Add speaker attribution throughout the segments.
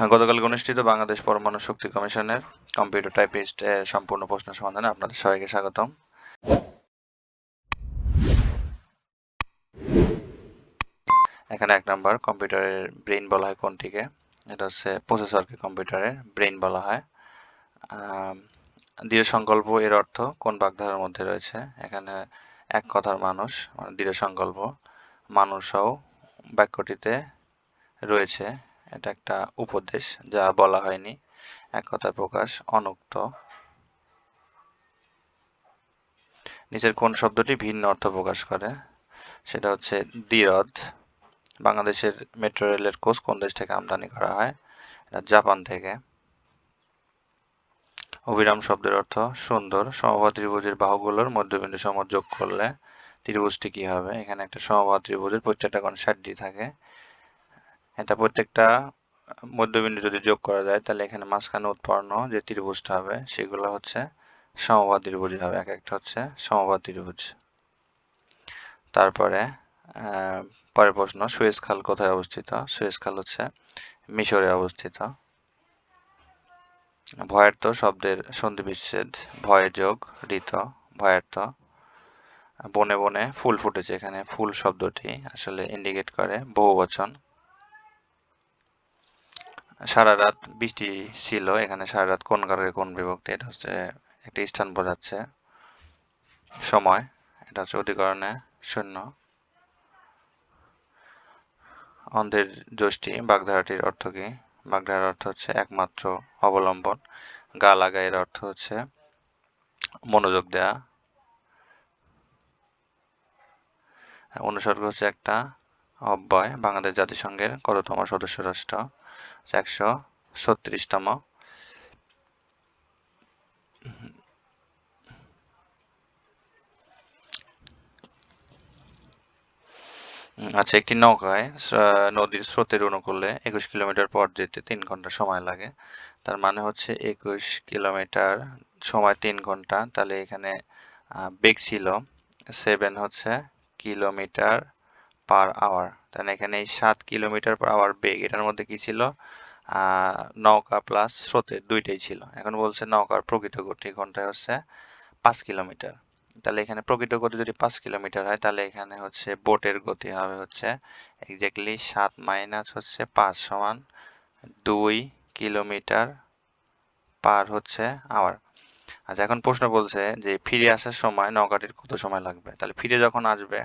Speaker 1: গতকালকে অনুষ্ঠিত বাংলাদেশ পরমাণু শক্তি কমিশনের কম্পিউটার টাইপিস্ট সম্পূর্ণ প্রশ্ন সমাধানে আপনাদের সবাইকে স্বাগতম। এখানে এক নম্বর, কম্পিউটারের ব্রেইন বলা হয় কোনটিকে? এটা হচ্ছে প্রসেসরকে কম্পিউটারের ব্রেইন বলা হয়। দৃঢ় সংকল্প এর অর্থ কোন বাগধারার মধ্যে রয়েছে? এখানে এক কথার মানুষ মানে দৃঢ় সংকল্প মানুষও বাক্যটিতে রয়েছে। এটা একটা উপদেশ যা বলা হয়নি। এক কথায় প্রকাশ, অনুক্ত। নিচের কোন শব্দটি ভিন্ন অর্থ প্রকাশ করে? সেটা হচ্ছে দিরদ বাংলাদেশের মেট্রো রেলের কোচ কোন দেশ থেকে আমদানি করা হয়? এটা জাপান থেকে। অবিরাম শব্দের অর্থ সুন্দর। সমবাহ ত্রিভুজের বাহুগুলোর মধ্যবিন্দু সম যোগ করলে ত্রিভুজটি কি হবে? এখানে একটা সমবাহ ত্রিভুজের প্রত্যেকটা কোণ ষাট থাকে। এটা প্রত্যেকটা মধ্যবিন্দু যদি যোগ করা যায়, তাহলে এখানে মাঝখানে উৎপন্ন যে ত্রিভুজটা হবে, সেগুলো হচ্ছে সমবাহ ত্রিভুজ হবে। এক একটা হচ্ছে সমবাহ ত্রিভুজ। তারপরে পরের প্রশ্ন, সুয়েজ খাল কোথায় অবস্থিত? সুয়েজ খাল হচ্ছে মিশরে অবস্থিত। ভয়ার্থ শব্দের সন্ধি বিচ্ছেদ ভয় যোগ, ঋত, ভয়ার্থ। বনে বনে ফুল ফুটেছে এখানে। ফুল শব্দটি আসলে ইন্ডিকেট করে বহুবচন। সারা রাত বৃষ্টি ছিল, এখানে সারা রাত কোন কারণে কোন বিভক্তি, এটা হচ্ছে একটি স্থান বোঝাচ্ছে। সময়, এটা হচ্ছে অধিকরণে শূন্য। অন্ধের যষ্টি, বাগধারাটির অর্থ কি? বাগধারার অর্থ হচ্ছে একমাত্র অবলম্বন। গা লাগা এর অর্থ হচ্ছে মনোযোগ দেয়া। অনুসর্গ হচ্ছে একটা অব্যয়, বাংলাদেশ জাতিসংঘের কততম সদস্য রাষ্ট্র। একশো ছত্রিশতম। আচ্ছা একটি নৌকায় নদীর স্রোতের অনুকূলে একুশ কিলোমিটার পথ যেতে তিন ঘণ্টা সময় লাগে। তার মানে হচ্ছে একুশ কিলোমিটার সময় তিন ঘণ্টা। তাহলে এখানে বেগ ছিল সেভেন হচ্ছে কিলোমিটার পার আওয়ার। তাহলে এখানে এই সাত কিলোমিটার পার আওয়ার বেগ। এটার মধ্যে কি ছিল? নৌকা প্লাস স্রোতে দুইটাই ছিল। এখন বলছে নৌকার প্রকৃত গতি ঘন্টায় হচ্ছে? পাঁচ কিলোমিটার। তাহলে এখানে প্রকৃত গতি যদি পাঁচ কিলোমিটার হয়, তাহলে এখানে হচ্ছে বোটের গতি হবে হচ্ছে এক্স্যাক্টলি সাত মাইনাস হচ্ছে পাঁচ সমান দুই কিলোমিটার পার হচ্ছে আওয়ার আচ্ছা এখন প্রশ্ন বলছে যে ফিরে আসার সময় নৌকাটির কত সময় লাগবে? তাহলে ফিরে যখন আসবে,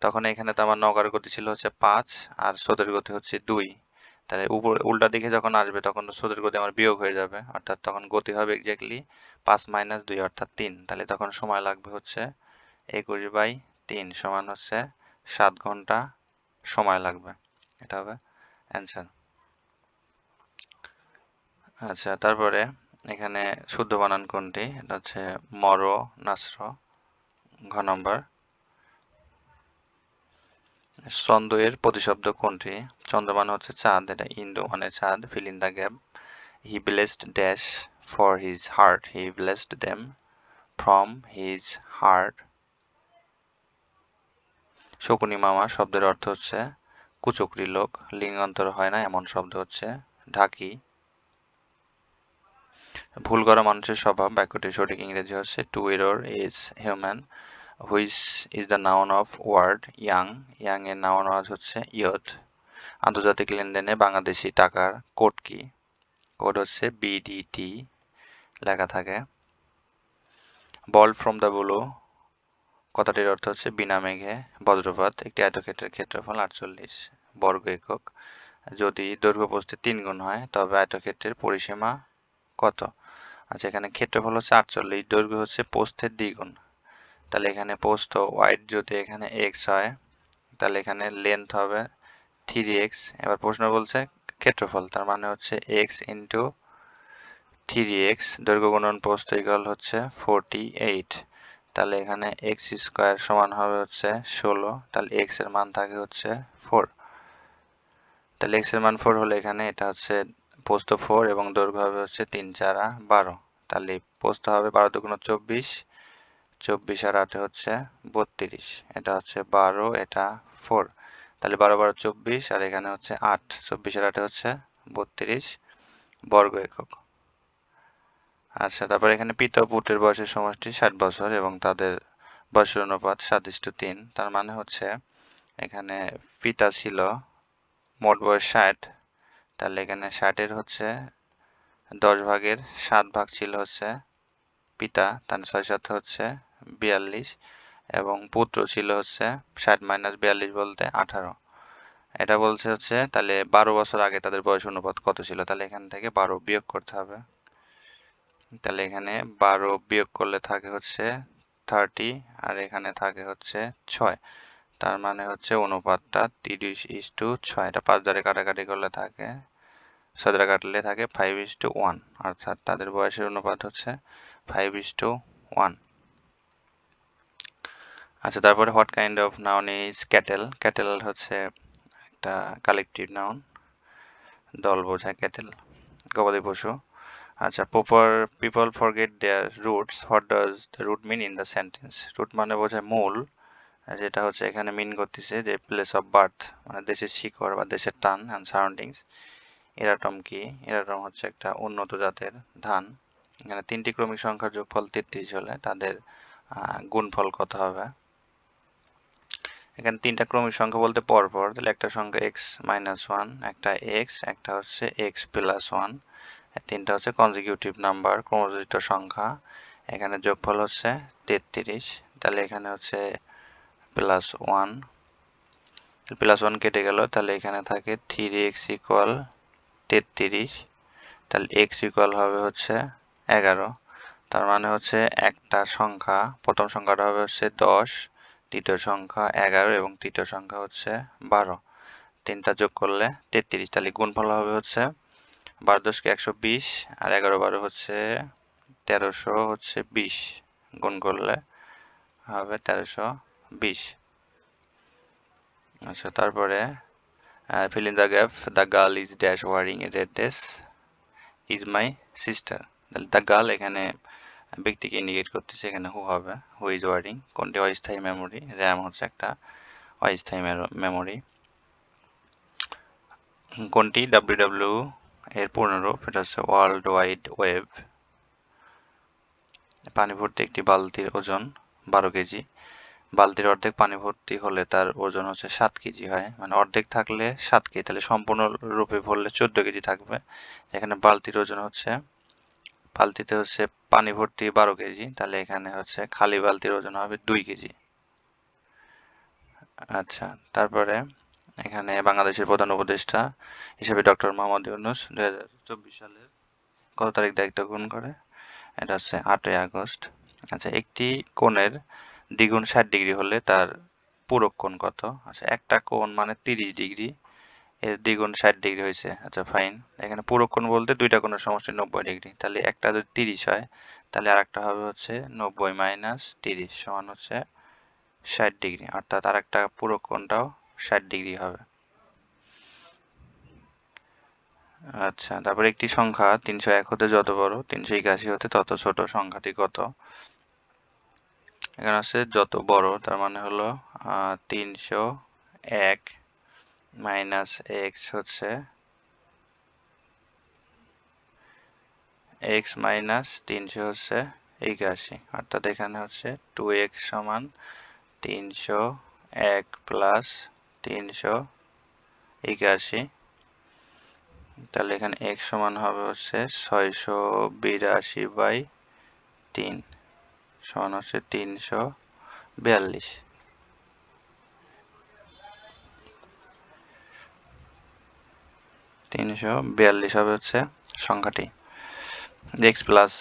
Speaker 1: তখন এখানে তো আমার নৌকার গতি ছিল হচ্ছে পাঁচ আর স্রোতের গতি হচ্ছে দুই। তাহলে উপর, উল্টা দিকে যখন আসবে তখন স্রোতের গতি আমার বিয়োগ হয়ে যাবে। অর্থাৎ তখন গতি হবে এক্স্যাক্টলি পাঁচ মাইনাস দুই, অর্থাৎ তিন। তাহলে তখন সময় লাগবে হচ্ছে একুশ বাই তিন সমান হচ্ছে সাত ঘণ্টা সময় লাগবে। এটা হবে অ্যান্সার আচ্ছা তারপরে এখানে শুদ্ধ বানান কোনটি? এটা হচ্ছে মর, নাসর, ঘ নম্বর চন্দ্র এর প্রতিশব্দ কোনটি? চন্দ্র মানে হচ্ছে চাঁদ, এটা ইন্দো মানে চাঁদ fill in the gap he blessed dash for his heart he blessed them from his heart Shakuni মামা শব্দের অর্থ হচ্ছে কুচকরি লোক, লিঙ্গান্তর হয় না, এমন শব্দ হচ্ছে ঢাকি। ভুল করা মানুষের স্বভাব বাক্যটির সঠিক ইংরেজি হচ্ছে to err is human which is the noun of word young young এর নাউন ওয়ার্ড হচ্ছে ইয়থ আন্তর্জাতিক লেনদেনে বাংলাদেশি টাকার কোড কি? কোড হচ্ছে বিডিটি লেখা থাকে। বল ফ্রম দ্য ব্লু কথাটির অর্থ হচ্ছে বিনা মেঘে বজ্রপাত, একটি আয়তক্ষেত্রের ক্ষেত্রফল আটচল্লিশ বর্গ একক। যদি দৈর্ঘ্য প্রস্থে তিন গুণ হয়, তবে আয়তক্ষেত্রের পরিসীমা কত? আচ্ছা এখানে ক্ষেত্রফল হচ্ছে আটচল্লিশ, দৈর্ঘ্য হচ্ছে প্রস্থের দ্বিগুণ তাহলে এখানে পোস্ত ওয়াইড যদি এখানে এক্স হয়, তাহলে এখানে লেন্থ হবে থ্রি এক্স এবার প্রশ্ন বলছে ক্ষেত্রফল, তার মানে হচ্ছে এক্স ইন্টু থ্রি এক্স দৈর্ঘ্য গুণন পোস্ত ইকাল হচ্ছে ফোরটি এইট তাহলে এখানে এক্স স্কোয়ার সমান হবে হচ্ছে ষোলো, তাহলে এক্সের মান থাকে হচ্ছে ফোর তাহলে এক্সের মান ফোর হলে এখানে এটা হচ্ছে পোস্ত ফোর এবং দৈর্ঘ্য হবে হচ্ছে তিন চারা বারো। তাহলে পোস্ত হবে বারো দুগুণ চব্বিশ চব্বিশ আর আটে হচ্ছে বত্রিশ। এটা হচ্ছে বারো, এটা ফোর তাহলে বারো বারো, চব্বিশ, আর এখানে হচ্ছে আট। চব্বিশ আর আটে হচ্ছে বত্রিশ, বর্গ একক। আচ্ছা তারপর এখানে পিতা পুত্রের বয়সের সমষ্টি ষাট বছর এবং তাদের বয়সের অনুপাত ইস্টু তিন। তার মানে হচ্ছে এখানে পিতা ছিল মোট বয়স ষাট। তাহলে এখানে ষাটের হচ্ছে দশ ভাগের সাত ভাগ ছিল হচ্ছে পিতা। তার ছয় সাথে হচ্ছে বিয়াল্লিশ এবং পুত্র ছিল হচ্ছে ষাট মাইনাস বিয়াল্লিশ বলতে আঠারো। এটা বলছে হচ্ছে তাহলে বারো বছর আগে তাদের বয়স অনুপাত কত ছিল? তাহলে এখান থেকে বারো বিয়োগ করতে হবে। তাহলে এখানে বারো বিয়োগ করলে থাকে হচ্ছে থার্টি আর এখানে থাকে হচ্ছে ছয়। তার মানে হচ্ছে অনুপাতটা তিরিশ ইস টু ছয়। এটা পাঁচ দ্বারে কাটাকাটি করলে থাকে, ছয় কাটলে থাকে ফাইভ ইস টু ওয়ান অর্থাৎ তাদের বয়সের অনুপাত হচ্ছে ফাইভ ইস টু ওয়ান আচ্ছা তারপরে what kind of noun is cattle cattle হচ্ছে একটা কালেকটিভ নাউন দল বোঝায় ক্যাটেল গবাদি পশু। আচ্ছা proper people forget their roots what does the root mean in the sentence root মানে বোঝায় মূল, যেটা হচ্ছে এখানে মিন করতেছে যে প্লেস অফ বার্থ মানে দেশের শিকড় বা দেশের টান অ্যান্ড সারাউন্ডিংস এরাটম কি? এরাটম হচ্ছে একটা উন্নত জাতের ধান। এখানে তিনটি ক্রমিক সংখ্যার যোগফল তেত্রিশ হলে তাদের গুণফল কত হবে? এখানে তিনটা ক্রমিক সংখ্যা বলতে পরপর, তাহলে একটা সংখ্যা এক্স মাইনাস ওয়ান একটা এক্স একটা হচ্ছে এক্স প্লাস ওয়ান তিনটা হচ্ছে কনজিকিউটিভ নাম্বার ক্রমযোজিত সংখ্যা, এখানে যোগফল হচ্ছে তেত্রিশ, তাহলে এখানে হচ্ছে প্লাস ওয়ান প্লাস ওয়ান কেটে গেল, তাহলে এখানে থাকে থ্রি এক্স ইকুয়াল তেত্রিশ, তাহলে এক্স ইকুয়াল হবে হচ্ছে এগারো, তার মানে হচ্ছে একটা সংখ্যা, প্রথম সংখ্যাটা হবে হচ্ছে দশ দ্বিতীয় সংখ্যা এগারো এবং তৃতীয় সংখ্যা হচ্ছে বারো। তিনটা যোগ করলে তেত্রিশ, তাহলে গুণফল হবে হচ্ছে বারো দশকে একশো বিশ আর এগারো বারো হচ্ছে তেরোশো হচ্ছে বিশ। গুণ করলে হবে তেরোশো বিশ। আচ্ছা তারপরে fill in the gap the girl is dash wearing a red dress is my sister তাহলে দ্য গার্ল এখানে ব্যক্তিকে ইন্ডিকেট করতেছে, এখানে হু হবে হু ইজ ওয়ারিং কোনটি অস্থায়ী মেমোরি র্যাম হচ্ছে একটা অস্থায়ী মেমোরি কোনটি ডাব্লিউ এর পূর্ণরূপ, এটা হচ্ছে ওয়ার্ল্ড ওয়াইড ওয়েব পানি ভর্তি একটি বালতির ওজন বারো কেজি, বালতির অর্ধেক পানি ভর্তি হলে তার ওজন হচ্ছে সাত কেজি হয় মানে অর্ধেক থাকলে সাত কেজি, তাহলে সম্পূর্ণ রূপে ভরলে চোদ্দ কেজি থাকবে এখানে বালতির ওজন হচ্ছে বালতিতে হচ্ছে পানি ভর্তি বারো কেজি, তাহলে এখানে হচ্ছে খালি বালতির ওজন হবে দুই কেজি। আচ্ছা তারপরে এখানে বাংলাদেশের প্রধান উপদেষ্টা হিসেবে ডক্টর মোহাম্মদ ইউনুস দুই হাজার চব্বিশ সালের কত তারিখ দায়িত্ব গ্রহণ করে? এটা হচ্ছে আটই আগস্ট। আচ্ছা একটি কোণের দ্বিগুণ ষাট ডিগ্রি হলে তার পূরক কোণ কত? আচ্ছা একটা কোণ মানে তিরিশ ডিগ্রি। এর দ্বিগুণ ষাট ডিগ্রি হয়েছে। আচ্ছা ফাইন এখানে পূরক কোণ বলতে দুইটা কোণের সমষ্টি নব্বই ডিগ্রি। তাহলে একটা যদি তিরিশ হয়, তাহলে আর একটা হবে হচ্ছে নব্বই মাইনাস তিরিশ সমান হচ্ছে ষাট ডিগ্রি। অর্থাৎ আর একটা কোণটাও ষাট ডিগ্রি হবে। আচ্ছা তারপর একটি সংখ্যা, তিনশো এক হতে যত বড়, তিনশো একাশি হতে তত ছোট, সংখ্যাটি কত? এখানে আছে যত বড়, তার মানে হলো তিনশো এক মাইনাস এক্স হচ্ছে এক্স মাইনাস তিনশো হচ্ছে একাশি। অর্থাৎ এখানে হচ্ছে টু এক্স সমান তিনশো এক প্লাস তিনশো একাশি। তাহলে এখানে এক্স সমান হবে হচ্ছে ছয়শো বিরাশি বাই তিন, সমান হচ্ছে তিনশো বিয়াল্লিশ। তিনশো বিয়াল্লিশ হবে হচ্ছে সংখ্যাটি। এক্স প্লাস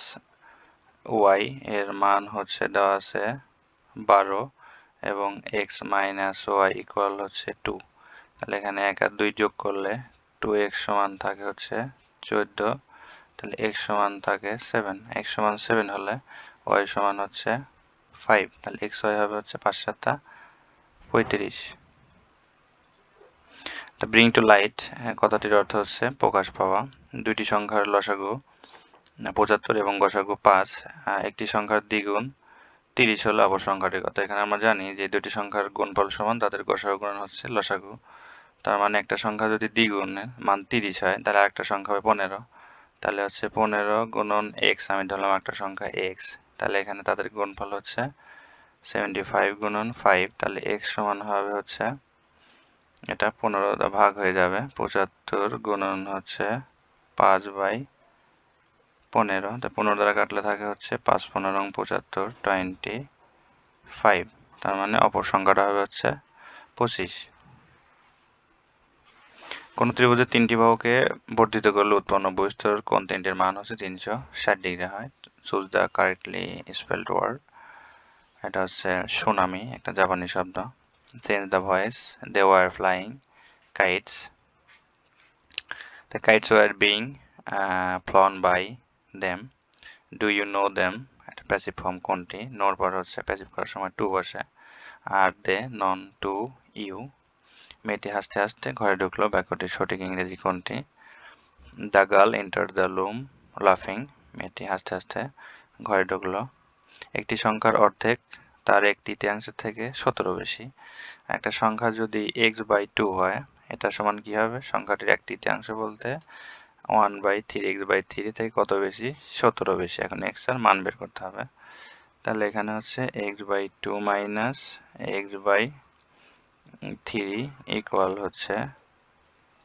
Speaker 1: ওয়াই এর মান হচ্ছে দেওয়া আছে বারো এবং এক্স মাইনাস ওয়াই ইকুয়াল হচ্ছে টু তাহলে এখানে এক আর দুই যোগ করলে টু এক্স সমান থাকে হচ্ছে চোদ্দ। তাহলে এক্স সমান থাকে সেভেন এক্স সমান সেভেন হলে ওয়াই সমান হচ্ছে ফাইভ তাহলে এক্স ওয়াই হবে হচ্ছে পাঁচ সাতটা পঁয়ত্রিশ। ব্রিং টু লাইট কথাটির অর্থ হচ্ছে প্রকাশ পাওয়া। দুইটি সংখ্যার লসাগু পঁচাত্তর এবং গসাগু পাঁচ একটি সংখ্যার দ্বিগুণ, তিরিশ হলো আবার সংখ্যাটির কথা এখানে আমরা জানি যে দুটি সংখ্যার গুণফল সমান, তাদের গসাগু গুণ হচ্ছে লসাগু। তার মানে একটা সংখ্যা যদি দ্বিগুণের মান তিরিশ হয়, তাহলে আরেকটা সংখ্যা হবে পনেরো। তাহলে হচ্ছে পনেরো গুণন এক্স, আমি ধরলাম একটা সংখ্যা এক্স। তাহলে এখানে তাদের গুণফল হচ্ছে সেভেন্টি ফাইভ গুণন ফাইভ, তাহলে এক্স সমান হবে হচ্ছে এটা পনেরো ভাগ হয়ে যাবে। পঁচাত্তর গুণন হচ্ছে পাঁচ বাই পনেরো। তো পনেরো দ্বারা কাটলে থাকে হচ্ছে পাঁচ পনেরো পঁচাত্তর টোয়েন্টি ফাইভ তার মানে অপর সংখ্যাটা হবে হচ্ছে পঁচিশ। কোন ত্রিভুজের তিনটি বাহুকে বর্ধিত করলে উৎপন্ন বহিস্তর কোন তিনটির মান হচ্ছে তিনশো ষাট ডিগ্রি হয়? Choose the correctly spelled word এটা হচ্ছে সুনামি, একটা জাপানি শব্দ। Change the voice they were flying kites the kites were being flown by them do you know them একটা প্যাসিভ ফর্ম কোনটি নোর পর হচ্ছে প্যাসিভ করার সময় টু বসে আর দে নন টু ইউ মেয়েটি হাসতে হাসতে ঘরে ঢুকলো বাক্যটির সঠিক ইংরেজি কোনটি? The girl enter the room লাফিং মেয়েটি হাসতে হাসতে ঘরে ঢুকলো। একটি সংখ্যার অর্ধেক তার এক তৃতীয়াংশ থেকে সতেরো বেশি। একটা সংখ্যা যদি এক্স বাই টু হয়, এটা সমান কি হবে? সংখ্যাটির এক তৃতীয়াংশ বলতে one by three x by three থেকে কত বেশি? সতেরো বেশি। এখন এক্সের মান বের করতে হবে। তাহলে এখানে হচ্ছে x by two minus x by three equal হচ্ছে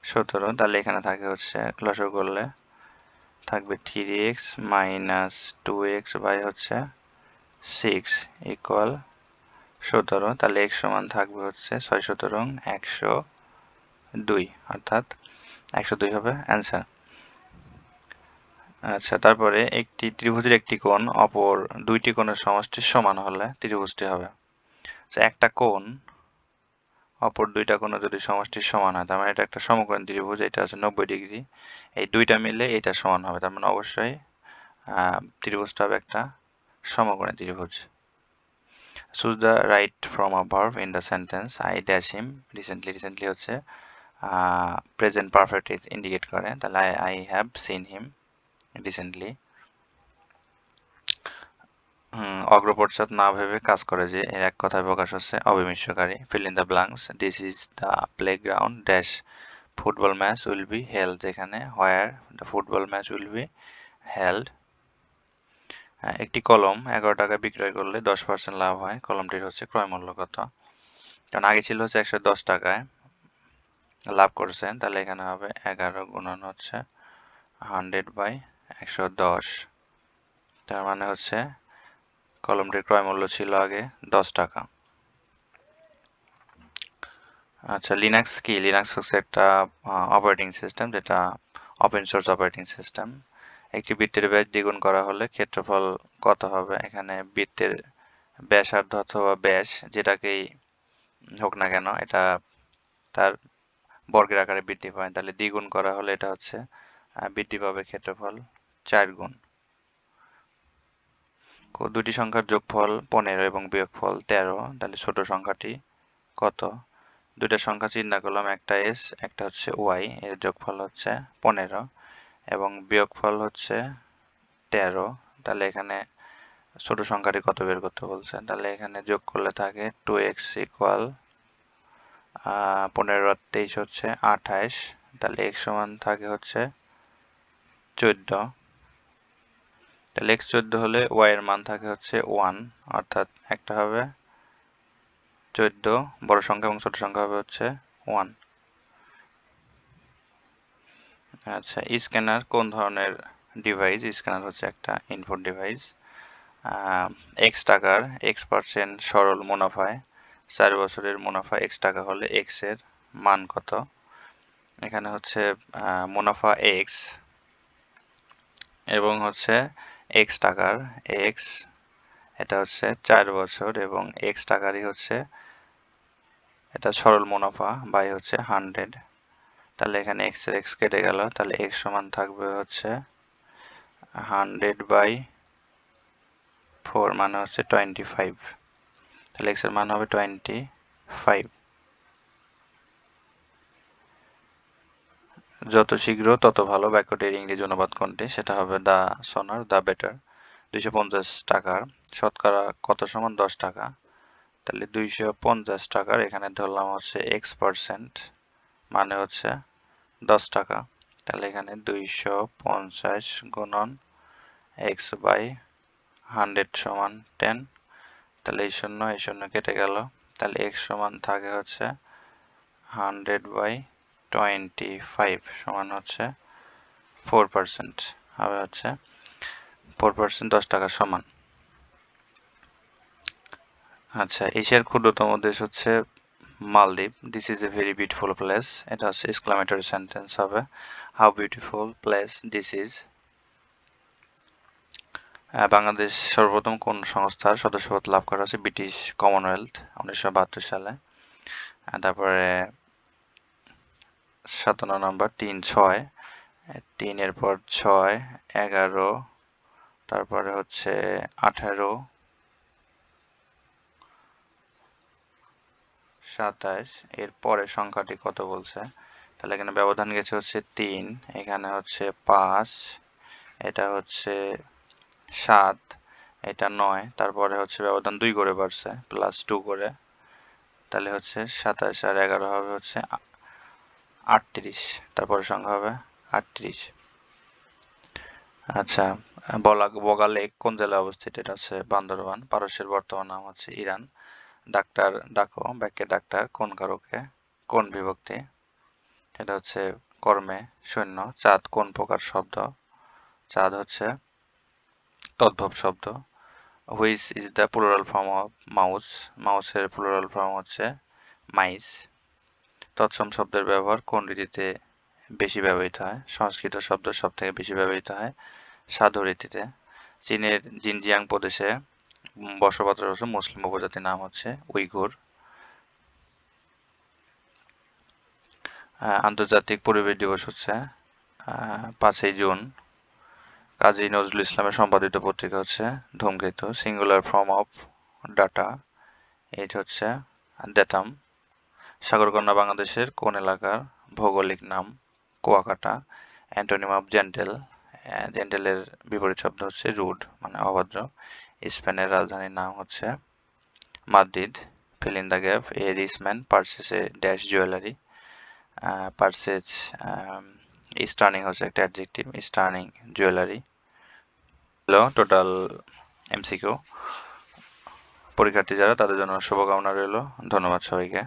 Speaker 1: সতেরো। তাহলে এখানে থাকে হচ্ছে লসর করলে থাকবে three x minus two x by হচ্ছে সিক্স ইকুয়াল সতেরো তাহলে এক্স সমান থাকবে হচ্ছে ছয় সতেরো একশো দুই। অর্থাৎ একশো দুই হবে অ্যান্সার আচ্ছা তারপরে একটি ত্রিভুজের একটি কোণ অপর দুইটি কোণের সমষ্টির সমান হলে ত্রিভুজটি হবে। আচ্ছা, একটা কোণ অপর দুইটা কোনো যদি সমষ্টির সমান হয় তার মানে এটা একটা সমকোণ ত্রিভুজ এটা আছে নব্বই ডিগ্রি। এই দুইটা মিলে এটা সমান হবে তার মানে অবশ্যই ত্রিভুজটা হবে একটা সমকোণী ত্রিভুজ। Choose the right from a verb in the sentence I dash him recently recently হচ্ছে প্রেজেন্ট পারফেক্ট ইজ ইন্ডিকেট করে। তাহলে I I have seen him recently অগ্রপশ্চাৎ না ভেবে কাজ করে যে এর এক কথায় প্রকাশ হচ্ছে অবিমিশ্রকারী। Fill in the blanks this is the playground dash football match will be held যেখানে where the football match will be held একটি কলম এগারো টাকা বিক্রয় করলে দশ পার্সেন্ট লাভ হয়। কলমটির হচ্ছে ক্রয় মূল্য কত? কারণ আগে ছিল হচ্ছে একশো দশ টাকায়। লাভ করেছেন তাহলে এখানে হবে এগারো গুণন হচ্ছে হান্ড্রেড বাই একশো দশ। তার মানে হচ্ছে কলমটির ক্রয় মূল্য ছিল আগে দশ টাকা। আচ্ছা লিনাক্স কি? লিনাক্স হচ্ছে একটা অপারেটিং সিস্টেম যেটা ওপেন সোর্স অপারেটিং সিস্টেম একটি বৃত্তের ব্যাস দ্বিগুণ করা হলে ক্ষেত্রফল কত হবে? এখানে বৃত্তের ব্যাসার্ধ অথবা ব্যাস যেটাকেই হোক না কেন, এটা তার বর্গের আকারে বৃদ্ধি পায়। তাহলে দ্বিগুণ করা হলে এটা হচ্ছে বৃদ্ধি পাবে ক্ষেত্রফল চার গুণ। দুটি সংখ্যার যোগফল পনেরো এবং বিয়োগফল তেরো। তাহলে ছোট সংখ্যাটি কত? দুইটা সংখ্যা চিন্তা করলাম, একটা এস একটা হচ্ছে ওয়াই এর যোগফল হচ্ছে পনেরো। এবং বিয়োগফল হচ্ছে তেরো। তাহলে এখানে ছোট সংখ্যাটি কত বের করতে বলছে? তাহলে এখানে যোগ করলে থাকে টু এক্স ইকুয়াল পনেরো তেইশ হচ্ছে আঠাইশ তাহলে এক্স সমান থাকে হচ্ছে চোদ্দ। তাহলে এক্স চোদ্দ হলে ওয়াই এর মান থাকে হচ্ছে ওয়ান অর্থাৎ একটা হবে চোদ্দ। বড় সংখ্যা এবং ছোট সংখ্যা হবে হচ্ছে ওয়ান আচ্ছা স্ক্যানার কোন ধরনের ডিভাইস স্ক্যানার হচ্ছে একটা ইনপুট ডিভাইস এক্স টাকার এক্স পার্সেন্ট সরল মুনাফায় চার বছরের মুনাফা এক্স টাকা হলে এক্সের মান কত? এখানে হচ্ছে মুনাফা এক্স এবং হচ্ছে এক্স টাকার এক্স এটা হচ্ছে চার বছর এবং এক্স টাকারই হচ্ছে, এটা সরল মুনাফা বাই হচ্ছে হান্ড্রেড তাহলে এখানে এক্সের এক্স কেটে গেল। তাহলে এক্স সমান থাকবে হচ্ছে হান্ড্রেড বাই ফোর মানে হচ্ছে টোয়েন্টি ফাইভ তাহলে এক্সের মান হবে টোয়েন্টি ফাইভ যত শীঘ্র তত ভালো বাক্যটির ইংরেজি অনুবাদ কোনটি? সেটা হবে দা সোনার, দা বেটার। দুইশো পঞ্চাশ টাকার। শতকরা কত সমান? দশ টাকা। তাহলে দুইশো পঞ্চাশ টাকার। এখানে ধরলাম হচ্ছে এক্স পার্সেন্ট মানে হচ্ছে দশ টাকা। তাহলে এখানে দুইশো পঞ্চাশ গুণন এক্স বাই হান্ড্রেড সমান টেন। তাহলে এই শূন্য এই শূন্য কেটে গেল। তাহলে এক্স সমান থাকে হচ্ছে হান্ড্রেড বাই টোয়েন্টি ফাইভ সমান হচ্ছে ফোর পার্সেন্ট। হবে হচ্ছে ফোর পার্সেন্ট দশ টাকা সমান। আচ্ছা এশিয়ার ক্ষুদ্রতম দেশ হচ্ছে Maldives this is a very beautiful place এটা হচ্ছে এক্সক্লামেটরি সেন্টেন্স হবে how beautiful place this is Bangladesh সর্বপ্রথম কোন সংস্থার সদস্যপদ লাভ করা হচ্ছে ব্রিটিশ কমনওয়েলথ উনিশশো বাহাত্তর সালে। তারপরে সাতান্ন নম্বর, তিন ছয়। তিনের পর ছয়, এগারো। তারপরে হচ্ছে আঠারো। সাতাশ, এর পরে সংখ্যাটি কত বলছে? তাহলে এখানে ব্যবধান গেছে হচ্ছে তিন, এখানে হচ্ছে পাঁচ, এটা হচ্ছে সাত, এটা নয়, তারপরে হচ্ছে ব্যবধান দুই করে বাড়ছে প্লাস টু করে, তাহলে হচ্ছে সাতাশ আর এগারো হবে হচ্ছে আটত্রিশ তারপরে সংখ্যা হবে আটত্রিশ। আচ্ছা বলা বগা লেক কোন জেলায় অবস্থিত? এটা হচ্ছে বান্দরবান, পারস্যের বর্তমান নাম হচ্ছে ইরান। ডাক্তার ডাকো ব্যাকে ডাক্তার, কোন কারকে, কোন বিভক্তি? এটা হচ্ছে কর্মে, সৈন্য, চাঁদ কোন প্রকার শব্দ? চাঁদ হচ্ছে তদ্ভব শব্দ। Which is the plural form of mouse. মাউসের প্লুরাল ফর্ম হচ্ছে মাইস। তৎসম শব্দের ব্যবহার কোন রীতিতে বেশি ব্যবহৃত হয়? সংস্কৃত শব্দ সব থেকে বেশি ব্যবহৃত হয় সাধু রীতিতে। চীনের জিনজিয়াং প্রদেশে বসবাসরত মুসলিম উপজাতির নাম হচ্ছে উইঘুর। আন্তর্জাতিক পরিবেশ দিবস হচ্ছে পাঁচই জুন। কাজী নজরুল ইসলামের সম্পাদিত পত্রিকা হচ্ছে Dhumketu singular form of data eight হচ্ছে দেতাম। সাগরকন্যা বাংলাদেশের কোন এলাকার ভৌগোলিক নাম কুয়াকাটা। অ্যান্টোনিম অফ জেন্টেল জেন্টেলের বিপরীত শব্দ হচ্ছে রুড মানে অভদ্র। স্পেনের রাজধানীর নাম হচ্ছে Madrid. Fill in the gap a rich man purchases a dash jewellery purchases stunning হচ্ছে একটা adjective stunning jewellery hello total MCQ পরীক্ষার্থী যারা, তাদের জন্য শুভকামনা রইল। ধন্যবাদ সবাইকে।